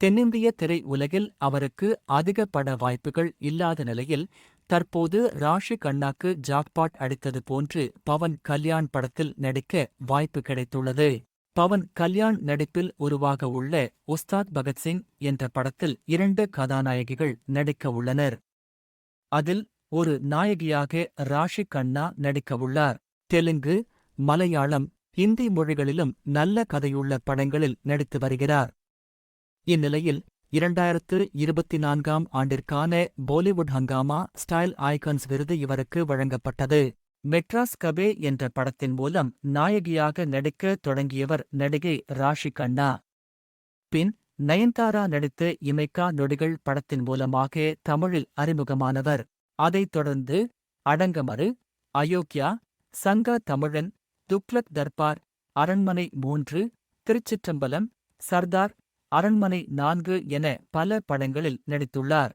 தென்னிந்திய திரை உலகில் அவருக்கு அதிக பட வாய்ப்புகள் இல்லாத நிலையில் தற்போது ராஷி கண்ணாக்கு ஜாக்பாட் அடித்தது போன்று பவன் கல்யாண் படத்தில் நடிக்க வாய்ப்பு கிடைத்துள்ளது. பவன் கல்யாண் நடிப்பில் உருவாக உள்ள உஸ்தாத் பகத்சிங் என்ற படத்தில் இரண்டு கதாநாயகிகள் நடிக்க உள்ளனர். அதில் ஒரு நாயகியாக ராஷி கண்ணா நடிக்கவுள்ளார் தெலுங்கு மலையாளம் இந்தி மொழிகளிலும் நல்ல கதையுள்ள படங்களில் நடித்து வருகிறார். இந்நிலையில் இரண்டாயிரத்து இருபத்தி நான்காம் ஆண்டிற்கான பாலிவுட் ஹங்காமா ஸ்டைல் ஐகான்ஸ் விருது இவருக்கு வழங்கப்பட்டது. மெட்ராஸ் கபே என்ற படத்தின் மூலம் நாயகியாக நடிக்க தொடங்கியவர் நடிகை ராஷி கண்ணா. பின் நயன்தாரா நடித்த இமைக்கா நொடிகள் படத்தின் மூலமாக தமிழில் அறிமுகமானவர். அதைத் தொடர்ந்து அடங்கமறு அயோக்யா சங்கா தமிழன் துக்லக் தர்பார் அரண்மனை மூன்று திருச்சிற்றம்பலம் சர்தார் அரண்மனை நான்கு என பல படங்களில் நடித்துள்ளார்.